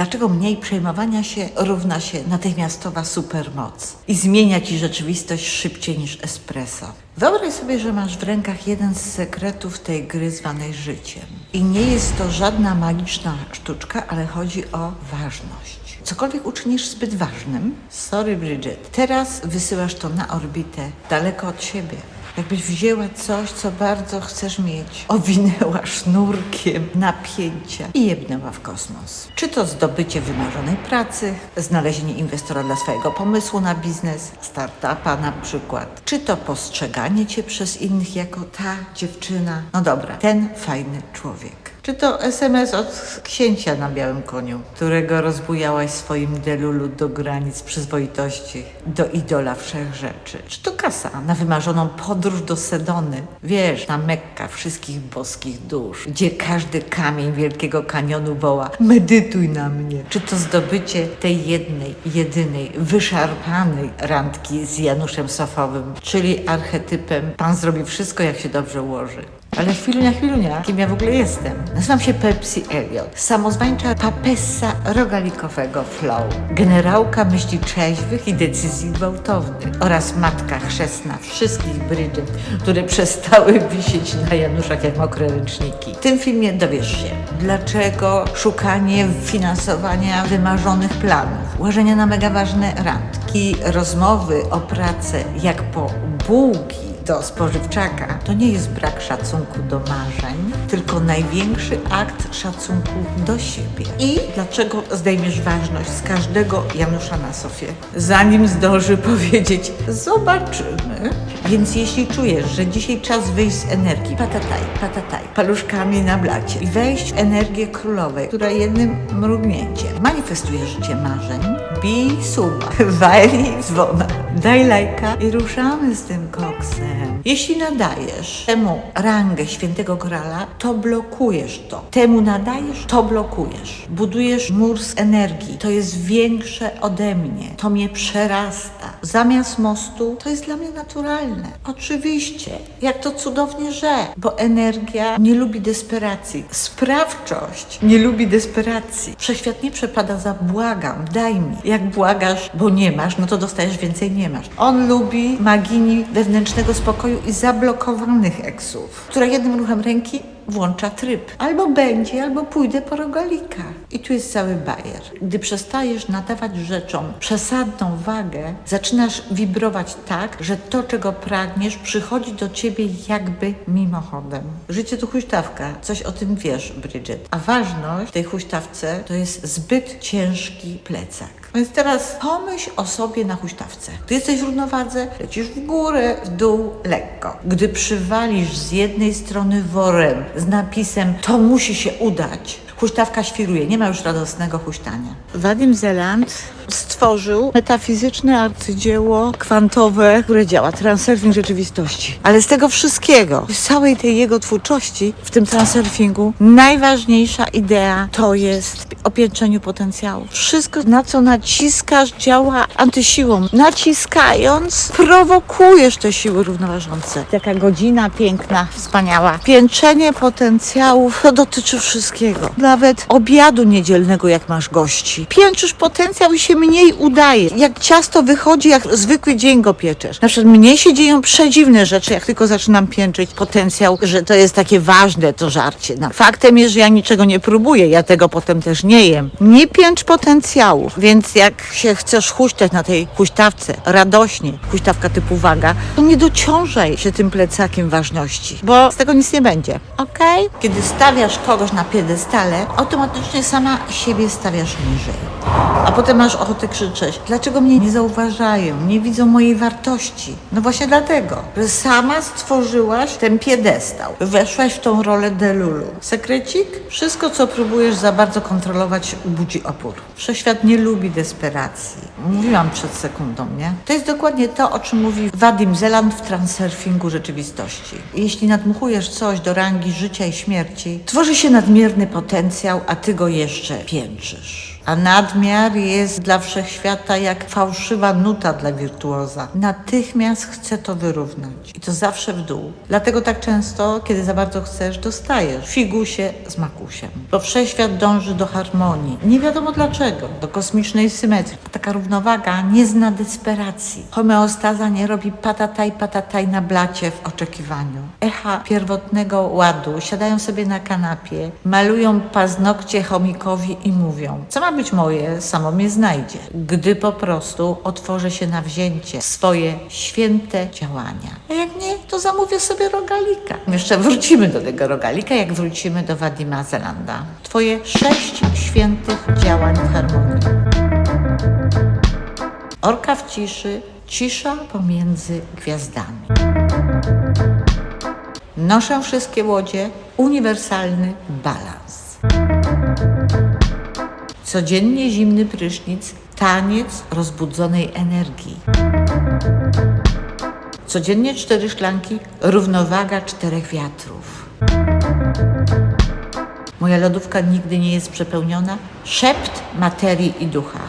Dlaczego mniej przejmowania się równa się natychmiastowa supermoc i zmienia ci rzeczywistość szybciej niż espresso? Wyobraź sobie, że masz w rękach jeden z sekretów tej gry zwanej życiem. I nie jest to żadna magiczna sztuczka, ale chodzi o ważność. Cokolwiek uczynisz zbyt ważnym, sorry Bridget, teraz wysyłasz to na orbitę, daleko od siebie. Jakbyś wzięła coś, co bardzo chcesz mieć, owinęła sznurkiem napięcia i jebnęła w kosmos. Czy to zdobycie wymarzonej pracy, znalezienie inwestora dla swojego pomysłu na biznes, startupa na przykład, czy to postrzeganie cię przez innych jako ta dziewczyna, no dobra, ten fajny człowiek. Czy to SMS od księcia na białym koniu, którego rozbujałaś swoim delulu do granic przyzwoitości, do idola wszech rzeczy? Czy to kasa na wymarzoną podróż do Sedony? Wiesz, na Mekka wszystkich boskich dusz, gdzie każdy kamień Wielkiego Kanionu woła medytuj na mnie. Czy to zdobycie tej jednej, jedynej, wyszarpanej randki z Januszem Sofowym, czyli archetypem pan zrobi wszystko jak się dobrze ułoży. Ale chwilunia, chwilunia, kim ja w ogóle jestem? Nazywam się Pepsi Elliot, samozwańcza papessa rogalikowego flow, generałka myśli trzeźwych i decyzji gwałtownych oraz matka chrzestna wszystkich Bridget, które przestały wisieć na Januszach jak mokre ręczniki. W tym filmie dowiesz się, dlaczego szukanie finansowania wymarzonych planów, łażenia na mega ważne randki, rozmowy o pracę jak po bułki, do spożywczaka, to nie jest brak szacunku do marzeń, tylko największy akt szacunku do siebie. I dlaczego zdejmiesz ważność z każdego Janusza na sofie, zanim zdąży powiedzieć zobaczymy. Więc jeśli czujesz, że dzisiaj czas wyjść z energii, patataj, patataj, paluszkami na blacie i wejść w energię królowej, która jednym mrugnięciem manifestuje życie marzeń, bij suba, walnij dzwona, daj lajka i ruszamy z tym koksem. Jeśli nadajesz temu rangę świętego grala, to blokujesz to. Temu nadajesz, to blokujesz. Budujesz mur z energii. To jest większe ode mnie. To mnie przerasta. Zamiast mostu to jest dla mnie naturalne. Oczywiście. Jak to cudownie, że. Bo energia nie lubi desperacji. Sprawczość nie lubi desperacji. Wszechświat nie przepada za błagam, daj mi. Jak błagasz, bo nie masz, no to dostajesz więcej, nie masz. On lubi magini wewnętrznego spokoju i zablokowanych eksów, która jednym ruchem ręki włącza tryb. Albo będzie, albo pójdę po rogalika. I tu jest cały bajer. Gdy przestajesz nadawać rzeczom przesadną wagę, zaczynasz wibrować tak, że to, czego pragniesz, przychodzi do ciebie jakby mimochodem. Życie to huśtawka. Coś o tym wiesz, Bridget. A ważność tej huśtawce to jest zbyt ciężki plecak. Więc teraz pomyśl o sobie na huśtawce. Gdy jesteś w równowadze, lecisz w górę, w dół, lekko. Gdy przywalisz z jednej strony worem z napisem to musi się udać, huśtawka świruje, nie ma już radosnego huśtania. Wadim Zeland stworzył metafizyczne arcydzieło kwantowe, które działa, transurfing rzeczywistości. Ale z tego wszystkiego, z całej tej jego twórczości, w tym transurfingu, najważniejsza idea to jest o piętrzeniu potencjału. Wszystko, na co naciskasz, działa antysiłą. Naciskając, prowokujesz te siły równoważące. Taka godzina piękna, wspaniała. Piętrzenie potencjałów to dotyczy wszystkiego. Nawet obiadu niedzielnego, jak masz gości. Piętrzysz potencjał i się mniej udaje. Jak ciasto wychodzi, jak zwykły dzień go pieczesz. Na przykład mnie się dzieją przedziwne rzeczy, jak tylko zaczynam piętrzyć potencjał, że to jest takie ważne to żarcie. No, faktem jest, że ja niczego nie próbuję, ja tego potem też nie jem. Nie pięcz potencjałów, więc jak się chcesz huśtać na tej huśtawce radośnie, huśtawka typu waga, to nie dociążaj się tym plecakiem ważności, bo z tego nic nie będzie. Okej? Kiedy stawiasz kogoś na piedestale, automatycznie sama siebie stawiasz niżej. A potem masz ochotę krzyczeć, dlaczego mnie nie zauważają, nie widzą mojej wartości? No właśnie dlatego, że sama stworzyłaś ten piedestał, weszłaś w tą rolę delulu. Sekrecik? Wszystko, co próbujesz za bardzo kontrolować, budzi opór. Wszechświat nie lubi desperacji. Mówiłam przed sekundą, nie? To jest dokładnie to, o czym mówi Wadim Zeland w transurfingu rzeczywistości. Jeśli nadmuchujesz coś do rangi życia i śmierci, tworzy się nadmierny potencjał, a ty go jeszcze piętrzysz. A nadmiar jest dla wszechświata jak fałszywa nuta dla wirtuoza. Natychmiast chce to wyrównać. I to zawsze w dół. Dlatego tak często, kiedy za bardzo chcesz, dostajesz. Figusie z makusiem. Bo wszechświat dąży do harmonii. Nie wiadomo dlaczego. Do kosmicznej symetrii. Taka równowaga nie zna desperacji. Homeostaza nie robi patataj, patataj na blacie w oczekiwaniu. Echa pierwotnego ładu siadają sobie na kanapie, malują paznokcie chomikowi i mówią: Co ma być moje, samo mnie znajdzie. Gdy po prostu otworzę się na wzięcie swoje święte działania. A jak nie, to zamówię sobie rogalika. Jeszcze wrócimy do tego rogalika, jak wrócimy do Wadima Zelanda. Twoje sześć świętych działań w harmonii. Orka w ciszy, cisza pomiędzy gwiazdami. Noszę wszystkie łodzie, uniwersalny balans. Codziennie zimny prysznic, taniec rozbudzonej energii. Codziennie cztery szklanki, równowaga czterech wiatrów. Moja lodówka nigdy nie jest przepełniona, szept materii i ducha.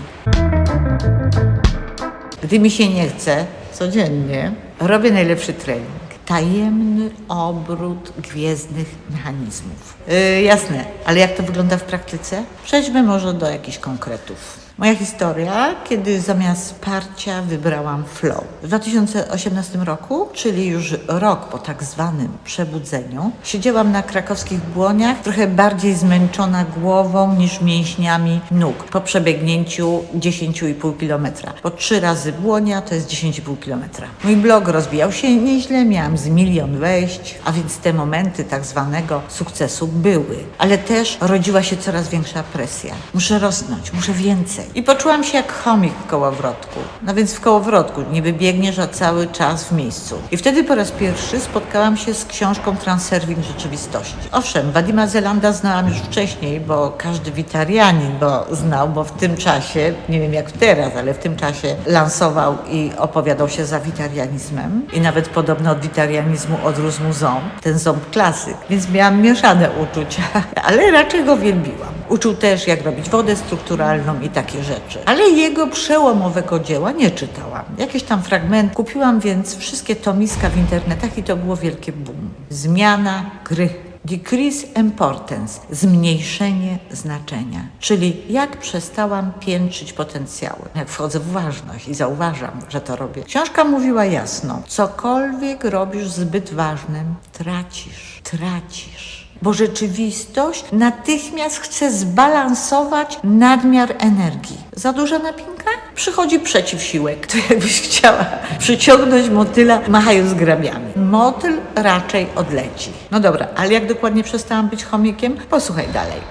Gdy mi się nie chce, codziennie, robię najlepszy trening. Tajemny obrót gwiezdnych mechanizmów. Yy, jasne, ale jak to wygląda w praktyce? Przejdźmy może do jakichś konkretów. Moja historia, kiedy zamiast wsparcia wybrałam flow. W 2018 roku, czyli już rok po tak zwanym przebudzeniu, siedziałam na krakowskich błoniach, trochę bardziej zmęczona głową niż mięśniami nóg po przebiegnięciu 10,5 kilometra. Po trzy razy błonia to jest 10,5 kilometra. Mój blog rozwijał się nieźle, miałam z milion wejść, a więc te momenty tak zwanego sukcesu były. Ale też rodziła się coraz większa presja. Muszę rosnąć, muszę więcej. I poczułam się jak chomik w kołowrotku. No więc w kołowrotku niby biegniesz, a cały czas w miejscu. I wtedy po raz pierwszy spotkałam się z książką Transerwing Rzeczywistości. Owszem, Wadima Zelanda znałam już wcześniej, bo każdy witarianin go znał, bo w tym czasie, nie wiem jak teraz, ale w tym czasie lansował i opowiadał się za witarianizmem. I nawet podobno od witarianizmu odrósł mu ząb, ten ząb klasyk. Więc miałam mieszane uczucia, ale raczej go wielbiłam. Uczył też, jak robić wodę strukturalną i takie rzeczy. Ale jego przełomowego dzieła nie czytałam. Jakieś tam fragment. Kupiłam więc wszystkie tomiska w internetach i to było wielkie boom. Zmiana gry. Decrease importance, zmniejszenie znaczenia, czyli jak przestałam piętrzyć potencjały, jak wchodzę w ważność i zauważam, że to robię. Książka mówiła jasno, cokolwiek robisz zbyt ważnym, tracisz, tracisz bo rzeczywistość natychmiast chce zbalansować nadmiar energii. Za duża napinka? Przychodzi przeciwsiłek. To jakbyś chciała przyciągnąć motyla machając grabiami. Motyl raczej odleci. No dobra, ale jak dokładnie przestałam być chomikiem? Posłuchaj dalej.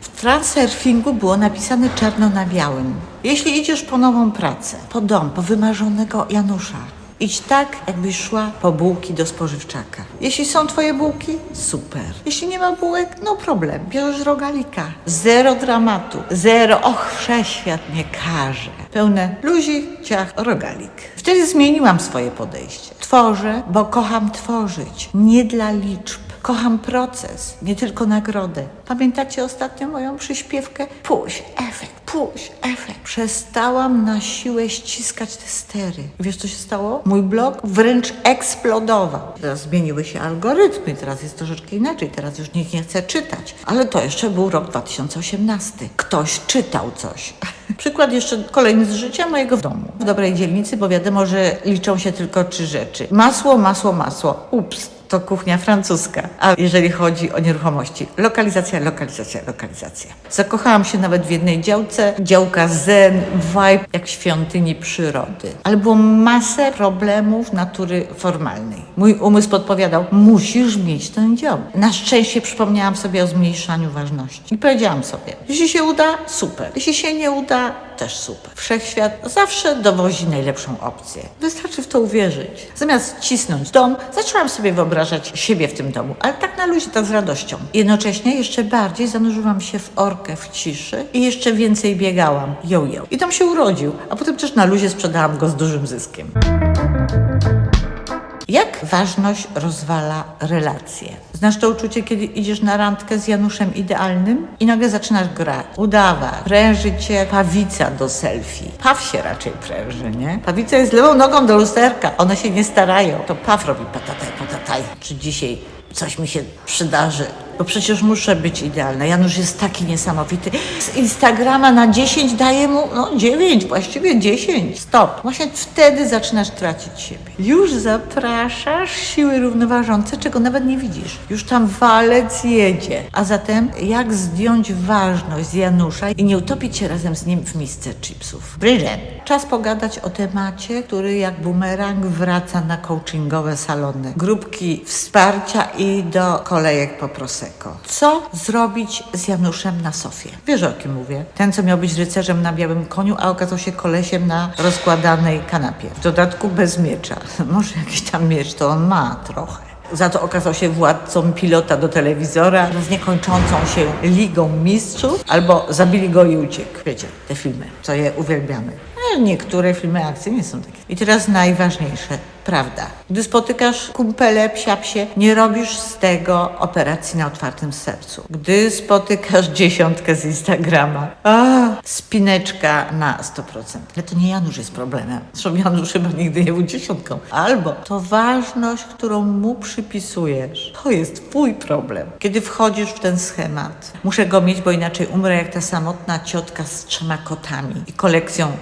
W transurfingu było napisane czarno na białym. Jeśli idziesz po nową pracę, po dom, po wymarzonego Janusza, Idź tak, jakbyś szła po bułki do spożywczaka. Jeśli są twoje bułki, super. Jeśli nie ma bułek, no problem. Bierzesz rogalika. Zero dramatu. Zero, och, wszechświat mnie karze. Pełne luzi, ciach, rogalik. Wtedy zmieniłam swoje podejście. Tworzę, bo kocham tworzyć. Nie dla liczb. Kocham proces, nie tylko nagrodę. Pamiętacie ostatnio moją przyśpiewkę? Puść, efekt, puść, efekt. Przestałam na siłę ściskać te stery. Wiesz, co się stało? Mój blog wręcz eksplodował. Teraz zmieniły się algorytmy, teraz jest troszeczkę inaczej, teraz już nikt nie chce czytać. Ale to jeszcze był rok 2018. Ktoś czytał coś. Przykład jeszcze kolejny z życia mojego domu. W dobrej dzielnicy, bo wiadomo, że liczą się tylko trzy rzeczy. Masło, masło, masło. Ups to kuchnia francuska. A jeżeli chodzi o nieruchomości, lokalizacja, lokalizacja, lokalizacja. Zakochałam się nawet w jednej działce, działka zen, vibe jak świątyni przyrody. Ale było masę problemów natury formalnej. Mój umysł podpowiadał, musisz mieć ten dział. Na szczęście przypomniałam sobie o zmniejszaniu ważności. I powiedziałam sobie, jeśli się uda, super. Jeśli się nie uda, też super. Wszechświat zawsze dowozi najlepszą opcję. Wystarczy w to uwierzyć. Zamiast cisnąć dom, zaczęłam sobie wyobrażać siebie w tym domu, ale tak na luzie, tak z radością. Jednocześnie jeszcze bardziej zanurzyłam się w orkę, w ciszy i jeszcze więcej biegałam. Yo, yo. I tam się urodził, a potem też na luzie sprzedałam go z dużym zyskiem. Jak ważność rozwala relacje. Znasz to uczucie, kiedy idziesz na randkę z Januszem idealnym i nagle zaczynasz grać, udawać, pręży cię pawica do selfie. Paw się raczej pręży, nie? Pawica jest lewą nogą do lusterka, one się nie starają. To paw robi patataj, patataj. Czy dzisiaj coś mi się przydarzy? Bo przecież muszę być idealna. Janusz jest taki niesamowity. Z Instagrama na 10 daje mu, no 9, właściwie 10. Stop. Właśnie wtedy zaczynasz tracić siebie. Już zapraszasz siły równoważące, czego nawet nie widzisz. Już tam walec jedzie. A zatem jak zdjąć ważność z Janusza i nie utopić się razem z nim w misce chipsów? Brilliant. Czas pogadać o temacie, który jak bumerang wraca na coachingowe salony. Grupki wsparcia i do kolejek po Co zrobić z Januszem na sofie? Wiesz o kim mówię? Ten, co miał być rycerzem na białym koniu, a okazał się kolesiem na rozkładanej kanapie. W dodatku bez miecza. Może jakiś tam miecz to on ma trochę. Za to okazał się władcą pilota do telewizora z niekończącą się Ligą Mistrzów, albo zabili go i uciekł. Wiecie, te filmy, co je uwielbiamy. Niektóre filmy akcji nie są takie. I teraz najważniejsze, prawda. Gdy spotykasz kumpele, psiapsie, nie robisz z tego operacji na otwartym sercu. Gdy spotykasz dziesiątkę z Instagrama, a, spineczka na 100%. Ale to nie Janusz jest problemem. Zresztą Janusz chyba nigdy nie był dziesiątką. Albo to ważność, którą mu przypisujesz, to jest twój problem. Kiedy wchodzisz w ten schemat, muszę go mieć, bo inaczej umrę jak ta samotna ciotka z trzema kotami i kolekcją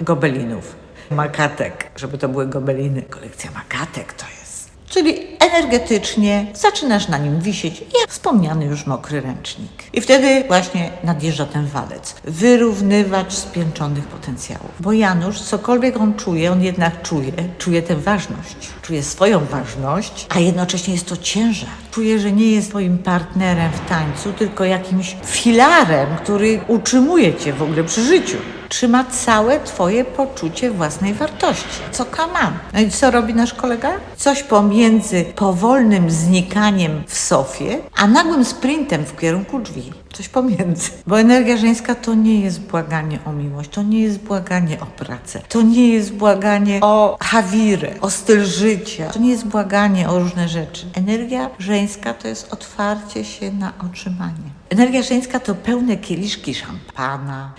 gobelinów. Makatek, żeby to były gobeliny. Kolekcja makatek to jest. Czyli energetycznie zaczynasz na nim wisieć, jak wspomniany już mokry ręcznik. I wtedy właśnie nadjeżdża ten walec. Wyrównywacz spięczonych potencjałów. Bo Janusz, cokolwiek on czuje, on jednak czuje, czuje tę ważność. Czuje swoją ważność, a jednocześnie jest to ciężar. Czuje, że nie jest twoim partnerem w tańcu, tylko jakimś filarem, który utrzymuje cię w ogóle przy życiu trzyma całe Twoje poczucie własnej wartości. Co kaman. No i co robi nasz kolega? Coś pomiędzy powolnym znikaniem w sofie, a nagłym sprintem w kierunku drzwi. Coś pomiędzy. Bo energia żeńska to nie jest błaganie o miłość, to nie jest błaganie o pracę, to nie jest błaganie o hawirę, o styl życia, to nie jest błaganie o różne rzeczy. Energia żeńska to jest otwarcie się na otrzymanie. Energia żeńska to pełne kieliszki szampana,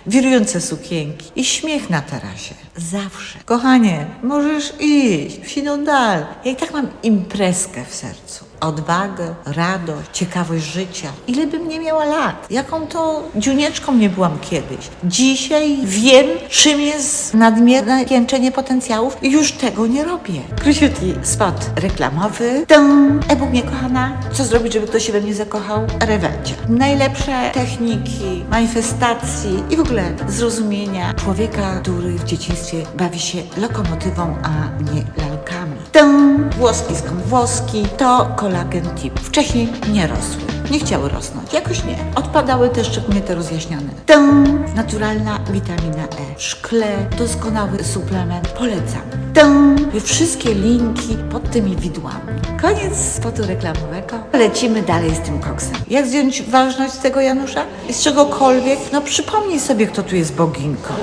wirujące sukienki i śmiech na tarasie. Zawsze. Kochanie, możesz iść, wsiną dal. Ja i tak mam imprezkę w sercu. Odwagę, radość, ciekawość życia. Ile bym nie miała lat? Jaką to dziunieczką nie byłam kiedyś. Dzisiaj wiem, czym jest nadmierne pięczenie potencjałów i już tego nie robię. Króciutki spot reklamowy. E-book mnie kochana. Co zrobić, żeby ktoś się we mnie zakochał? Rewelcie. Najlepsze techniki i w ogóle zrozumienia człowieka, który w dzieciństwie bawi się lokomotywą, a nie lalkami. Dum. Włoski skąd włoski. To kolagen tip. Wcześniej nie rosły. Nie chciały rosnąć. Jakoś nie. Odpadały te szczególnie te rozjaśniane. Dum. Naturalna witamina E. Szkle. Doskonały suplement. Polecam. Dum. Wszystkie linki pod tymi widłami. Koniec spotu reklamowego. Lecimy dalej z tym koksem. Jak zdjąć ważność tego Janusza? Z czegokolwiek? No przypomnij sobie, kto tu jest boginką.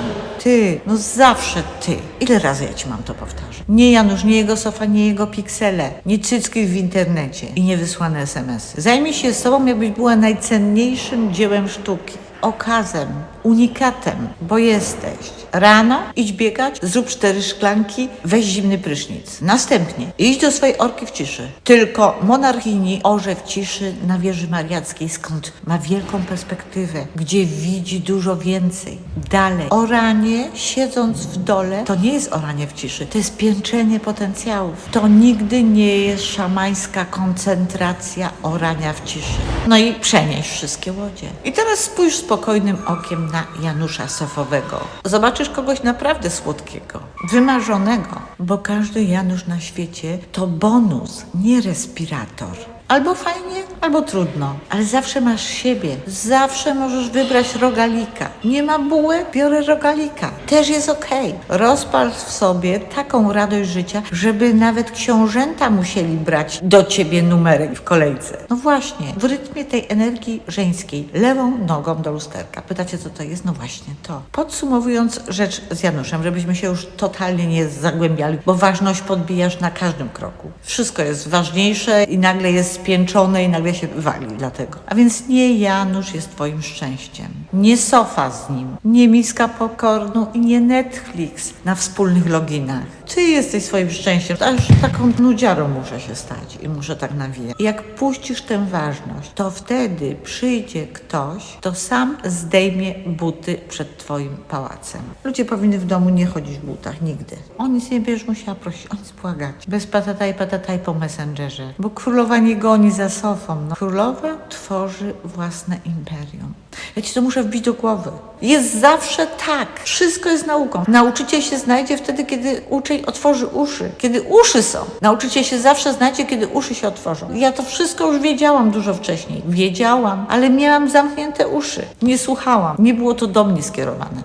Ty, no zawsze ty. Ile razy ja ci mam to powtarzać? Nie Janusz, nie jego sofa, nie jego piksele, nie cycki w internecie i nie wysłane SMS-y. Zajmij się sobą, jakbyś była najcenniejszym dziełem sztuki. Okazem, unikatem, bo jesteś. Rano idź biegać, zrób cztery szklanki, weź zimny prysznic. Następnie idź do swojej orki w ciszy. Tylko monarchini orze w ciszy na wieży mariackiej, skąd ma wielką perspektywę, gdzie widzi dużo więcej. Dalej. Oranie, siedząc w dole, to nie jest oranie w ciszy, to jest pięczenie potencjałów. To nigdy nie jest szamańska koncentracja orania w ciszy. No i przenieś wszystkie łodzie. I teraz spójrz spokojnym okiem na Janusza Sofowego. Zobaczysz kogoś naprawdę słodkiego, wymarzonego, bo każdy Janusz na świecie to bonus, nie respirator. Albo fajnie, albo trudno, ale zawsze masz siebie. Zawsze możesz wybrać rogalika. Nie ma bułek? Biorę rogalika. Też jest okej. Rozpal w sobie taką radość życia, żeby nawet książęta musieli brać do ciebie numerek w kolejce. No właśnie, w rytmie tej energii żeńskiej, lewą nogą do lusterka. Pytacie, co to jest? No właśnie to. Podsumowując rzecz z Januszem, żebyśmy się już totalnie nie zagłębiali, bo ważność podbijasz na każdym kroku. Wszystko jest ważniejsze i nagle jest spięczone i nagle się wali dlatego. A więc nie Janusz jest twoim szczęściem. Nie sofa z nim, nie miska pokornu i nie Netflix na wspólnych loginach. Ty jesteś swoim szczęściem, aż taką nudziarą muszę się stać i muszę tak nawijać. Jak puścisz tę ważność, to wtedy przyjdzie ktoś, kto sam zdejmie buty przed twoim pałacem. Ludzie powinni w domu nie chodzić w butach, nigdy. O nic nie będziesz musiała prosić, o nic błagać. Bez patataj, patataj po messengerze. Bo królowa nie goni za sofą. No. Królowa tworzy własne imperium. Ja ci to muszę wbić do głowy. Jest zawsze tak. Wszystko jest nauką. Nauczyciel się znajdzie wtedy, kiedy uczeń otworzy uszy. Kiedy uszy są. Nauczyciel się zawsze znajdzie, kiedy uszy się otworzą. Ja to wszystko już wiedziałam dużo wcześniej. Wiedziałam, ale miałam zamknięte uszy. Nie słuchałam. Nie było to do mnie skierowane.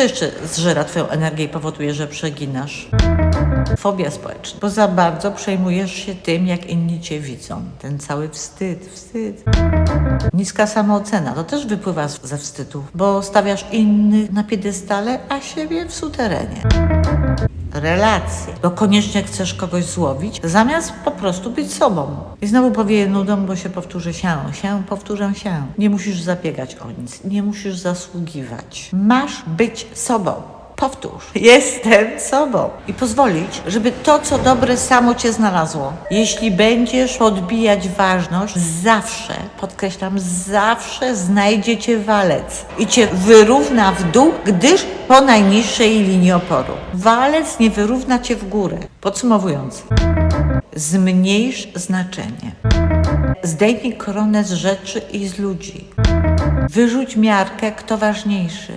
Co jeszcze zżera Twoją energię i powoduje, że przeginasz? Fobia społeczna, bo za bardzo przejmujesz się tym, jak inni Cię widzą. Ten cały wstyd, wstyd. Niska samoocena, to też wypływa ze wstydu, bo stawiasz innych na piedestale, a siebie w suterenie. Relacje, bo koniecznie chcesz kogoś złowić, zamiast po prostu być sobą. I znowu powieje nudą, bo się powtórzy się, się, powtórzę się. Nie musisz zabiegać o nic, nie musisz zasługiwać. Masz być sobą. Powtórz, jestem sobą. I pozwolić, żeby to, co dobre, samo cię znalazło. Jeśli będziesz podbijać ważność, zawsze, podkreślam, zawsze znajdzie cię walec i cię wyrówna w dół, gdyż po najniższej linii oporu. Walec nie wyrówna cię w górę. Podsumowując, zmniejsz znaczenie. Zdejmij koronę z rzeczy i z ludzi. Wyrzuć miarkę, kto ważniejszy.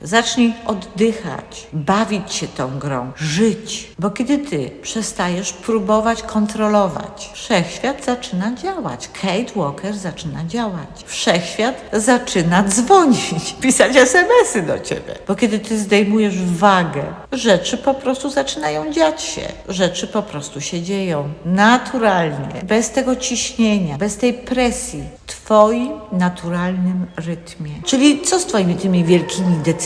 Zacznij oddychać, bawić się tą grą, żyć. Bo kiedy ty przestajesz próbować kontrolować, wszechświat zaczyna działać. Kate Walker zaczyna działać. Wszechświat zaczyna dzwonić, pisać SMS-y do ciebie. Bo kiedy ty zdejmujesz wagę, rzeczy po prostu zaczynają dziać się. Rzeczy po prostu się dzieją naturalnie, bez tego ciśnienia, bez tej presji. W twoim naturalnym rytmie. Czyli co z twoimi tymi wielkimi decyzjami,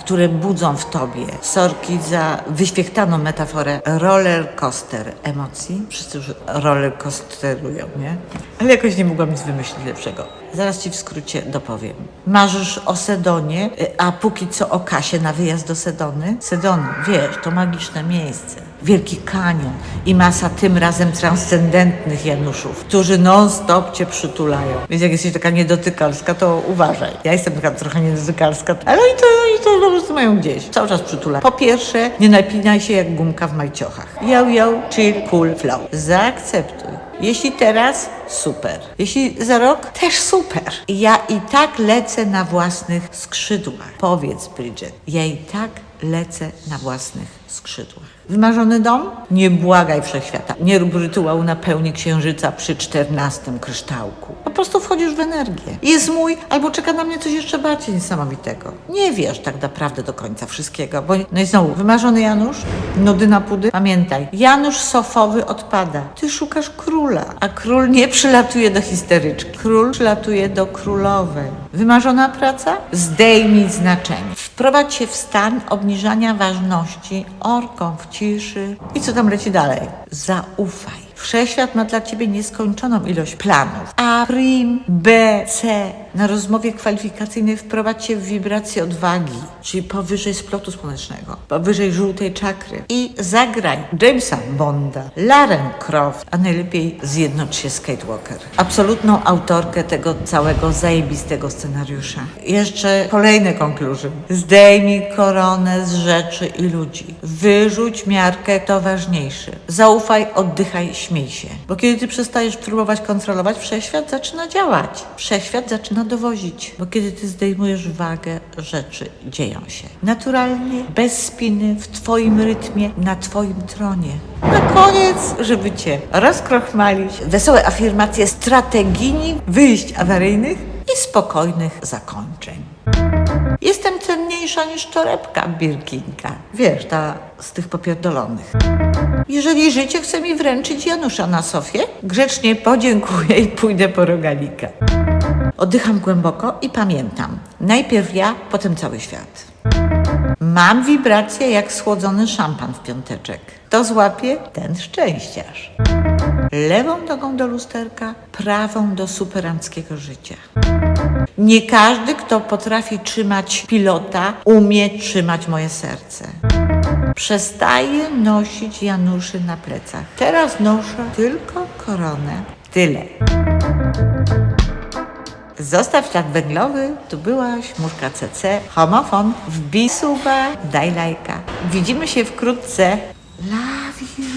które budzą w tobie, sorki za wyświechtaną metaforę, roller coaster emocji? Wszyscy już roller coasterują, nie? Ale jakoś nie mogłam nic wymyślić lepszego. Zaraz ci w skrócie dopowiem. Marzysz o Sedonie, y, a póki co o Kasie na wyjazd do Sedony? Sedony, wiesz, to magiczne miejsce. Wielki kanion i masa tym razem transcendentnych Januszów, którzy non-stop cię przytulają. Więc jak jesteś taka niedotykalska, to uważaj. Ja jestem taka trochę niedotykalska, ale oni to, oni to po prostu mają gdzieś. Cały czas przytulają. Po pierwsze, nie napinaj się jak gumka w majciochach. Yo, yo, chill, cool, flow. Zaakceptuj. Jeśli teraz, super. Jeśli za rok, też super. Ja i tak lecę na własnych skrzydłach. Powiedz, Bridget, ja i tak lecę na własnych skrzydłach. Wymarzony dom? Nie błagaj wszechświata. Nie rób rytuału na pełni księżyca przy czternastym kryształku. Po prostu wchodzisz w energię. Jest mój, albo czeka na mnie coś jeszcze bardziej niesamowitego. Nie wiesz tak naprawdę do końca wszystkiego, bo no i znowu, wymarzony Janusz, nody na pudy. Pamiętaj, Janusz sofowy odpada. Ty szukasz króla, a król nie przylatuje do histeryczki. Król przylatuje do królowej. Wymarzona praca? Zdejmij znaczenie. Wprowadź się w stan obniżania ważności orką w ciszy. I co tam leci dalej? Zaufaj. Wszechświat ma dla ciebie nieskończoną ilość planów. A, prim, B, C. Na rozmowie kwalifikacyjnej wprowadź się w wibrację odwagi, czyli powyżej splotu słonecznego, powyżej żółtej czakry. I zagraj Jamesa Bonda, Laren Croft, a najlepiej zjednocz się z Kate Walker. Absolutną autorkę tego całego zajebistego scenariusza. Jeszcze kolejne conclusion. Zdejmij koronę z rzeczy i ludzi. Wyrzuć miarkę, to ważniejszy. Zaufaj, oddychaj, śmiej się. Bo kiedy ty przestajesz próbować kontrolować, wszechświat zaczyna działać. Wszechświat zaczyna zaczyna dowozić, bo kiedy ty zdejmujesz wagę, rzeczy dzieją się. Naturalnie, bez spiny, w twoim rytmie, na twoim tronie. Na koniec, żeby cię rozkrochmalić, wesołe afirmacje strategii wyjść awaryjnych i spokojnych zakończeń. Jestem cenniejsza niż torebka Birkinka. Wiesz, ta z tych popierdolonych. Jeżeli życie chce mi wręczyć Janusza na Sofię, grzecznie podziękuję i pójdę po rogalika. Oddycham głęboko i pamiętam. Najpierw ja, potem cały świat. Mam wibracje jak schłodzony szampan w piąteczek. To złapie ten szczęściarz. Lewą nogą do lusterka, prawą do superanckiego życia. Nie każdy, kto potrafi trzymać pilota, umie trzymać moje serce. Przestaję nosić Januszy na plecach. Teraz noszę tylko koronę. Tyle. Zostaw ślad węglowy, tu byłaś, muszka CC, homofon, wbij suba, daj lajka. Widzimy się wkrótce. Love you.